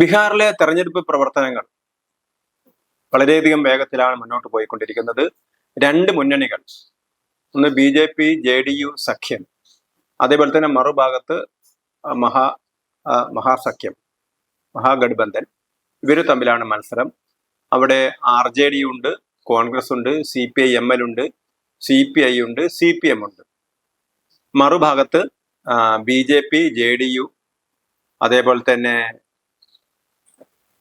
ബീഹാറിലെ തെരഞ്ഞെടുപ്പ് പ്രവർത്തനങ്ങൾ വളരെയധികം വേഗത്തിലാണ് മുന്നോട്ട് പോയിക്കൊണ്ടിരിക്കുന്നത്. രണ്ട് മുന്നണികൾ ഒന്ന് B J P J D U സഖ്യം. അതേപോലെ തന്നെ മറുഭാഗത്ത് മഹാ മഹാസഖ്യം മഹാഗഡ്ബന്ധൻ ഇവർ തമ്മിലാണ് മത്സരം. അവിടെ ആർ ജെ ഡി ഉണ്ട് കോൺഗ്രസ് ഉണ്ട് C P I M L ഉണ്ട് സി പി ഐ ഉണ്ട് സി പി എം ഉണ്ട്. മറുഭാഗത്ത് B J P J D U അതേപോലെ തന്നെ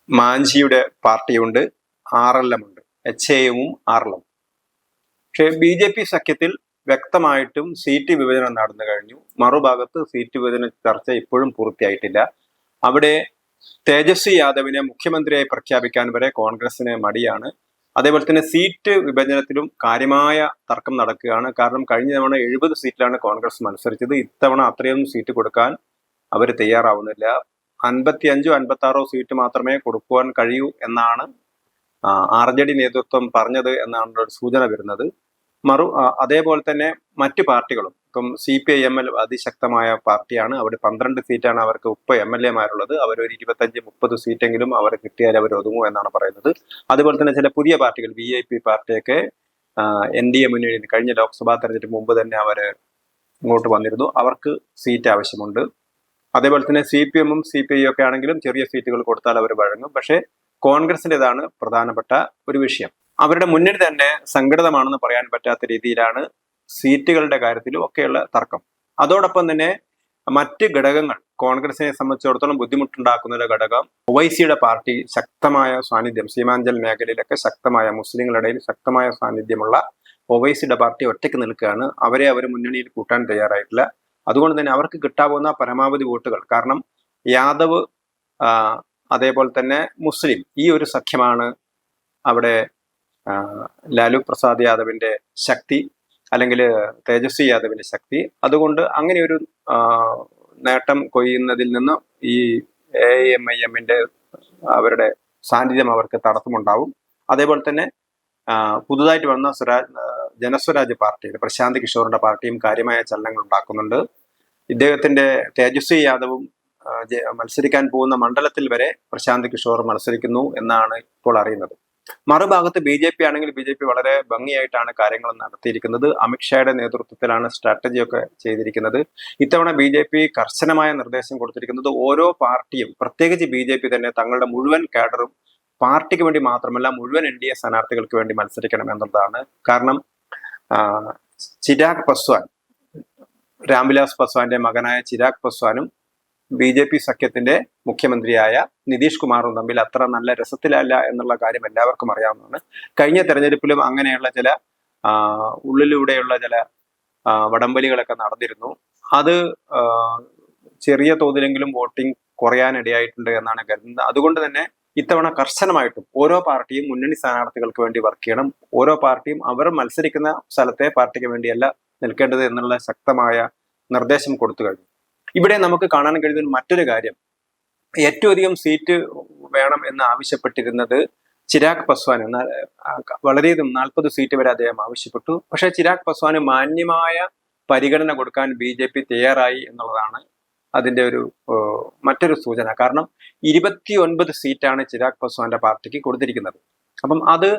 മാഞ്ചിയുടെ പാർട്ടിയുണ്ട് ആർ എൽ എം ഉണ്ട് എച്ച് എ എമ്മും ആർ എൽ എം പക്ഷേ ബി ജെ പി സഖ്യത്തിൽ വ്യക്തമായിട്ടും സീറ്റ് വിഭജനം നടന്നു കഴിഞ്ഞു. മറുഭാഗത്ത് സീറ്റ് വിഭജന ചർച്ച ഇപ്പോഴും പൂർത്തിയായിട്ടില്ല. അവിടെ തേജസ്വി യാദവിനെ മുഖ്യമന്ത്രിയായി പ്രഖ്യാപിക്കാൻ വരെ കോൺഗ്രസിന് മടിയാണ്. അതേപോലെ തന്നെ സീറ്റ് വിഭജനത്തിലും കാര്യമായ തർക്കം നടക്കുകയാണ്. കാരണം കഴിഞ്ഞ തവണ എഴുപത് സീറ്റിലാണ് കോൺഗ്രസ് മത്സരിച്ചത്. ഇത്തവണ അത്രയൊന്നും സീറ്റ് കൊടുക്കാൻ അവർ തയ്യാറാവുന്നില്ല. അൻപത്തി അഞ്ചോ അൻപത്തി ആറോ സീറ്റ് മാത്രമേ കൊടുക്കുവാൻ കഴിയൂ എന്നാണ് ആർ ജെ ഡി നേതൃത്വം പറഞ്ഞത് എന്നാണ് ഒരു സൂചന വരുന്നത്. മറു അതേപോലെ തന്നെ മറ്റു പാർട്ടികളും ഇപ്പം C P I M L അതിശക്തമായ പാർട്ടിയാണ്. അവിടെ പന്ത്രണ്ട് സീറ്റാണ് അവർക്ക് ഉപ്പ് എം എൽ എമാരുള്ളത്. അവർ ഒരു ഇരുപത്തഞ്ച് മുപ്പത് സീറ്റെങ്കിലും അവർ കിട്ടിയാൽ അവർ ഒതുങ്ങും എന്നാണ് പറയുന്നത്. അതുപോലെ തന്നെ ചില പുതിയ പാർട്ടികൾ വി ഐ പി പാർട്ടിയൊക്കെ എൻ ഡി എ മുന്നണി കഴിഞ്ഞ ലോക്സഭാ തെരഞ്ഞെടുപ്പ് മുമ്പ് തന്നെ അവർ ഇങ്ങോട്ട് വന്നിരുന്നു. അവർക്ക് സീറ്റ് ആവശ്യമുണ്ട്. അതേപോലെ തന്നെ സി പി എമ്മും സി പി ഐ ഒക്കെ ആണെങ്കിലും ചെറിയ സീറ്റുകൾ കൊടുത്താൽ അവർ വഴങ്ങും. പക്ഷേ കോൺഗ്രസിന്റെതാണ് പ്രധാനപ്പെട്ട ഒരു വിഷയം. അവരുടെ മുന്നിൽ തന്നെ സംഘടിതമാണെന്ന് പറയാൻ പറ്റാത്ത രീതിയിലാണ് സീറ്റുകളുടെ കാര്യത്തിലും ഒക്കെയുള്ള തർക്കം. അതോടൊപ്പം തന്നെ മറ്റ് ഘടകങ്ങൾ കോൺഗ്രസിനെ സംബന്ധിച്ചിടത്തോളം ബുദ്ധിമുട്ടുണ്ടാക്കുന്ന ഒരു ഘടകം ഒവൈസിയുടെ പാർട്ടി ശക്തമായ സാന്നിധ്യം സീമാഞ്ചൽ മേഖലയിലൊക്കെ ശക്തമായ മുസ്ലിങ്ങളുടെ ഇടയിൽ ശക്തമായ സാന്നിധ്യമുള്ള ഒവൈസിയുടെ പാർട്ടി ഒറ്റയ്ക്ക് നിൽക്കുകയാണ്. അവരെ അവർ മുന്നണിയിൽ കൂട്ടാൻ തയ്യാറായിട്ടില്ല. അതുകൊണ്ട് തന്നെ അവർക്ക് കിട്ടാവുന്ന പരമാവധി വോട്ടുകൾ. കാരണം യാദവ് അതേപോലെ തന്നെ മുസ്ലിം ഈ ഒരു സഖ്യമാണ് അവിടെ ലാലു പ്രസാദ് യാദവിന്റെ ശക്തി അല്ലെങ്കിൽ തേജസ്വി യാദവിന്റെ ശക്തി. അതുകൊണ്ട് അങ്ങനെ ഒരു നേട്ടം കൊയ്യുന്നതിൽ നിന്ന് ഈ എ എം ഐ എമ്മിന്റെ അവരുടെ സാന്നിധ്യം അവർക്ക് തടസ്സമുണ്ടാവും. അതേപോലെ തന്നെ പുതുതായിട്ട് വന്ന സ്വരാജ് ആ, ജനസ്വരാജ് പാർട്ടിയുടെ പ്രശാന്ത് കിഷോറിന്റെ പാർട്ടിയും കാര്യമായ ചലനങ്ങൾ ഉണ്ടാക്കുന്നുണ്ട്. ഇദ്ദേഹത്തിന്റെ തേജസ്വി യാദവും മത്സരിക്കാൻ പോകുന്ന മണ്ഡലത്തിൽ വരെ പ്രശാന്ത് കിഷോർ മത്സരിക്കുന്നു എന്നാണ് ഇപ്പോൾ അറിയുന്നത്. മറുഭാഗത്ത് ബി ജെ പി ആണെങ്കിൽ ബി ജെ പി വളരെ ഭംഗിയായിട്ടാണ് കാര്യങ്ങൾ നടത്തിയിരിക്കുന്നത്. അമിത്ഷായുടെ നേതൃത്വത്തിലാണ് സ്ട്രാറ്റജി ഒക്കെ ചെയ്തിരിക്കുന്നത്. ഇത്തവണ ബി ജെ പി കർശനമായ നിർദ്ദേശം കൊടുത്തിരിക്കുന്നത് ഓരോ പാർട്ടിയും പ്രത്യേകിച്ച് ബി ജെ പി തന്നെ തങ്ങളുടെ മുഴുവൻ കാഡറും പാർട്ടിക്ക് വേണ്ടി മാത്രമല്ല മുഴുവൻ എൻ ഡി എ സ്ഥാനാർത്ഥികൾക്ക് വേണ്ടി മത്സരിക്കണം എന്നുള്ളതാണ്. കാരണം ചിരാഗ് പസ്വാൻ രാംവിലാസ് പസ്വാന്റെ മകനായ ചിരാഗ് പസ്വാനും ബി ജെ പി സഖ്യത്തിന്റെ മുഖ്യമന്ത്രിയായ നിതീഷ് കുമാറും തമ്മിൽ അത്ര നല്ല രസത്തിലല്ല എന്നുള്ള കാര്യം എല്ലാവർക്കും അറിയാവുന്നതാണ്. കഴിഞ്ഞ തെരഞ്ഞെടുപ്പിലും അങ്ങനെയുള്ള ചില ഉള്ളിലൂടെയുള്ള ചില വടംവലികളൊക്കെ നടന്നിരുന്നു. അത് ചെറിയ തോതിലെങ്കിലും വോട്ടിംഗ് കുറയാനിടയായിട്ടുണ്ട് എന്നാണ് കരുതുന്നത്. അതുകൊണ്ട് തന്നെ ഇത്തവണ കർശനമായിട്ടും ഓരോ പാർട്ടിയും മുന്നണി സ്ഥാനാർത്ഥികൾക്ക് വേണ്ടി വർക്ക് ചെയ്യണം. ഓരോ പാർട്ടിയും അവർ മത്സരിക്കുന്ന സ്ഥലത്തെ പാർട്ടിക്ക് വേണ്ടിയല്ല നിൽക്കേണ്ടത് എന്നുള്ള ശക്തമായ നിർദ്ദേശം കൊടുത്തു കഴിഞ്ഞു. ഇവിടെ നമുക്ക് കാണാൻ കഴിയുന്ന മറ്റൊരു കാര്യം. ഏറ്റവും അധികം സീറ്റ് വേണം എന്ന് ആവശ്യപ്പെട്ടിരുന്നത് ചിരാഗ് പസ്വാൻ എന്ന വളരെയധികം നാൽപ്പത് സീറ്റ് വരെ അദ്ദേഹം ആവശ്യപ്പെട്ടു. പക്ഷേ ചിരാഗ് പസ്വാന് മാന്യമായ പരിഗണന കൊടുക്കാൻ ബി ജെ പി തയ്യാറായി എന്നുള്ളതാണ് അതിന്റെ ഒരു മറ്റൊരു സൂചന. കാരണം ഇരുപത്തി ഒൻപത് സീറ്റാണ് ചിരാഗ് പസ്വാന്റെ പാർട്ടിക്ക് കൊടുത്തിരിക്കുന്നത്. അപ്പം അത്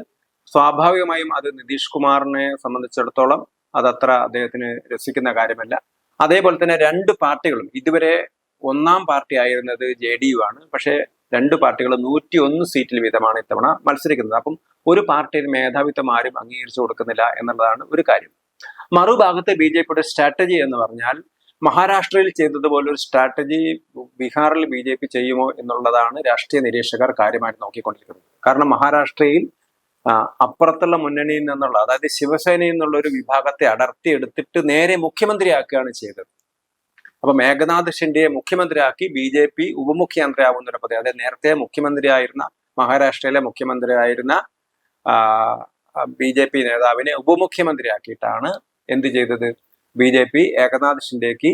സ്വാഭാവികമായും അത് നിതീഷ് കുമാറിനെ സംബന്ധിച്ചിടത്തോളം അതത്ര അദ്ദേഹത്തിന് രസിക്കുന്ന കാര്യമല്ല. അതേപോലെ തന്നെ രണ്ട് പാർട്ടികളും ഇതുവരെ ഒന്നാം പാർട്ടി ആയിരുന്നത് ജെ ഡി യു ആണ്. പക്ഷേ രണ്ട് പാർട്ടികൾ നൂറ്റി ഒന്ന് സീറ്റിൽ വീതമാണ് ഇത്തവണ മത്സരിക്കുന്നത്. അപ്പം ഒരു പാർട്ടിയിൽ മേധാവിത്വം ആരും അംഗീകരിച്ചു കൊടുക്കുന്നില്ല എന്നുള്ളതാണ് ഒരു കാര്യം. മറുഭാഗത്ത് ബി ജെ പിയുടെ സ്ട്രാറ്റജി എന്ന് പറഞ്ഞാൽ മഹാരാഷ്ട്രയിൽ ചെയ്തതുപോലെ ഒരു സ്ട്രാറ്റജി ബീഹാറിൽ ബി ജെ പി ചെയ്യുമോ എന്നുള്ളതാണ് രാഷ്ട്രീയ നിരീക്ഷകർ കാര്യമായിട്ട് നോക്കിക്കൊണ്ടിരിക്കുന്നത്. കാരണം മഹാരാഷ്ട്രയിൽ അപ്പുറത്തുള്ള മുന്നണിയിൽ നിന്നുള്ള അതായത് ശിവസേനയിൽ നിന്നുള്ള ഒരു വിഭാഗത്തെ അടർത്തി എടുത്തിട്ട് നേരെ മുഖ്യമന്ത്രിയാക്കുകയാണ് ചെയ്തത്. അപ്പൊ മേഘനാഥ് ഷിൻഡെയെ മുഖ്യമന്ത്രിയാക്കി ബി ജെ പി ഉപമുഖ്യമന്ത്രിയാവുന്ന ഒരു പദ്ധതി അതായത് നേരത്തെ മുഖ്യമന്ത്രിയായിരുന്ന മഹാരാഷ്ട്രയിലെ മുഖ്യമന്ത്രിയായിരുന്ന ബി ജെ പി നേതാവിനെ ഉപമുഖ്യമന്ത്രിയാക്കിയിട്ടാണ് എന്ത് ചെയ്തത്? ബി ജെ പി ഏകനാഥ് ഷിൻഡേക്ക്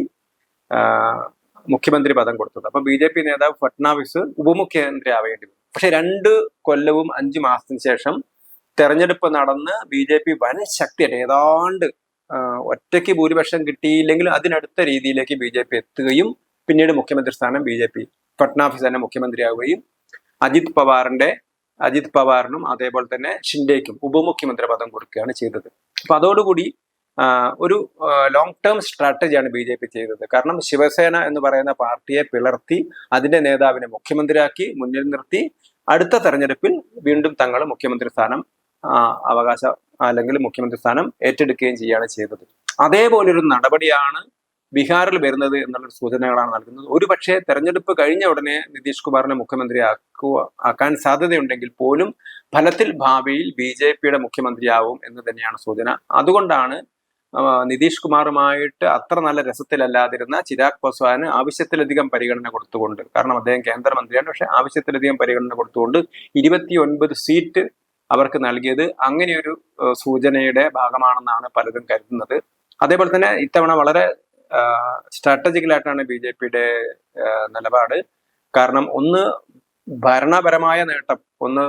മുഖ്യമന്ത്രി പദം കൊടുത്തത്. അപ്പൊ ബി ജെ പി നേതാവ് ഫട്നാവിസ് ഉപമുഖ്യമന്ത്രി ആവേണ്ടി വന്നു. പക്ഷെ രണ്ട് കൊല്ലവും അഞ്ചു മാസത്തിന് ശേഷം തെരഞ്ഞെടുപ്പ് നടന്ന് ബി ജെ പി വൻ ശക്തിയായിട്ട് ഏതാണ്ട് ഒറ്റയ്ക്ക് ഭൂരിപക്ഷം കിട്ടിയില്ലെങ്കിലും അതിനടുത്ത രീതിയിലേക്ക് ബി ജെ പി എത്തുകയും പിന്നീട് മുഖ്യമന്ത്രി സ്ഥാനം ബി ജെ പി ഫട്നാഫിസ് തന്നെ മുഖ്യമന്ത്രിയാവുകയും അജിത് പവാറിന്റെ അജിത് പവാറിനും അതേപോലെ തന്നെ ഷിൻഡേക്കും ഉപമുഖ്യമന്ത്രി പദം കൊടുക്കുകയാണ് ചെയ്തത്. അപ്പൊ അതോടുകൂടി ഒരു ലോങ് ടേം സ്ട്രാറ്റജിയാണ് ബി ജെ പി ചെയ്തത്. കാരണം ശിവസേന എന്ന് പറയുന്ന പാർട്ടിയെ പിളർത്തി അതിന്റെ നേതാവിനെ മുഖ്യമന്ത്രിയാക്കി മുന്നിൽ നിർത്തി അടുത്ത തെരഞ്ഞെടുപ്പിൽ വീണ്ടും തങ്ങൾ മുഖ്യമന്ത്രി സ്ഥാനം അവകാശ അല്ലെങ്കിൽ മുഖ്യമന്ത്രി സ്ഥാനം ഏറ്റെടുക്കുകയും ചെയ്യുകയാണ് ചെയ്തത്. അതേപോലൊരു നടപടിയാണ് ബീഹാറിൽ വരുന്നത് എന്നുള്ള സൂചനകളാണ് നൽകുന്നത്. ഒരുപക്ഷെ തെരഞ്ഞെടുപ്പ് കഴിഞ്ഞ ഉടനെ നിതീഷ് കുമാറിനെ മുഖ്യമന്ത്രി ആക്കുക ആക്കാൻ സാധ്യതയുണ്ടെങ്കിൽ പോലും ഫലത്തിൽ ഭാവിയിൽ ബി ജെ പിയുടെ മുഖ്യമന്ത്രിയാവും എന്ന് തന്നെയാണ് സൂചന. അതുകൊണ്ടാണ് നിതീഷ് കുമാറുമായിട്ട് അത്ര നല്ല രസത്തിലല്ലാതിരുന്ന ചിരാഗ് പസ്വാന് ആവശ്യത്തിലധികം പരിഗണന കൊടുത്തുകൊണ്ട് കാരണം അദ്ദേഹം കേന്ദ്രമന്ത്രിയാണ് പക്ഷെ ആവശ്യത്തിലധികം പരിഗണന കൊടുത്തുകൊണ്ട് ഇരുപത്തി ഒൻപത് സീറ്റ് അവർക്ക് നൽകിയത് അങ്ങനെയൊരു സൂചനയുടെ ഭാഗമാണെന്നാണ് പലരും കരുതുന്നത്. അതേപോലെ തന്നെ ഇത്തവണ വളരെ സ്ട്രാറ്റജിക്കലായിട്ടാണ് ബി ജെ പിയുടെ നിലപാട്. കാരണം ഒന്ന് ഭരണപരമായ നേട്ടം ഒന്ന്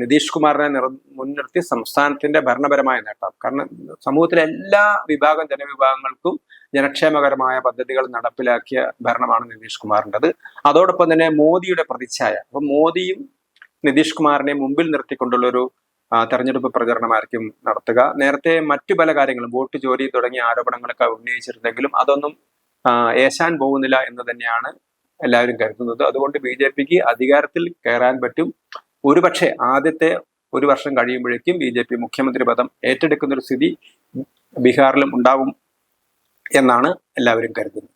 നിതീഷ് കുമാറിനെ നിർ മുൻനിർത്തി സംസ്ഥാനത്തിന്റെ ഭരണപരമായ നേട്ടം. കാരണം സമൂഹത്തിലെ എല്ലാ വിഭാഗം ജനവിഭാഗങ്ങൾക്കും ജനക്ഷേമകരമായ പദ്ധതികൾ നടപ്പിലാക്കിയ ഭരണമാണ് നിതീഷ് കുമാറിന്റെത്. അതോടൊപ്പം തന്നെ മോദിയുടെ പ്രതിച്ഛായ. അപ്പൊ മോദിയും നിതീഷ് കുമാറിനെ മുമ്പിൽ നിർത്തിക്കൊണ്ടുള്ളൊരു തെരഞ്ഞെടുപ്പ് പ്രചരണമായിരിക്കും നടത്തുക. നേരത്തെ മറ്റു പല കാര്യങ്ങളും വോട്ട് ജോലി തുടങ്ങിയ ആരോപണങ്ങളൊക്കെ ഉന്നയിച്ചിരുന്നെങ്കിലും അതൊന്നും ഏശാൻ പോകുന്നില്ല എന്ന് തന്നെയാണ് എല്ലാവരും കരുതുന്നത്. അതുകൊണ്ട് ബി ജെ പിക്ക് അധികാരത്തിൽ കയറാൻ പറ്റും. ഒരുപക്ഷെ ആദ്യത്തെ ഒരു വർഷം കഴിയുമ്പോഴേക്കും ബി ജെ പി മുഖ്യമന്ത്രി പദം ഏറ്റെടുക്കുന്ന ഒരു സ്ഥിതി ബീഹാറിലും ഉണ്ടാവും എന്നാണ് എല്ലാവരും കരുതുന്നത്.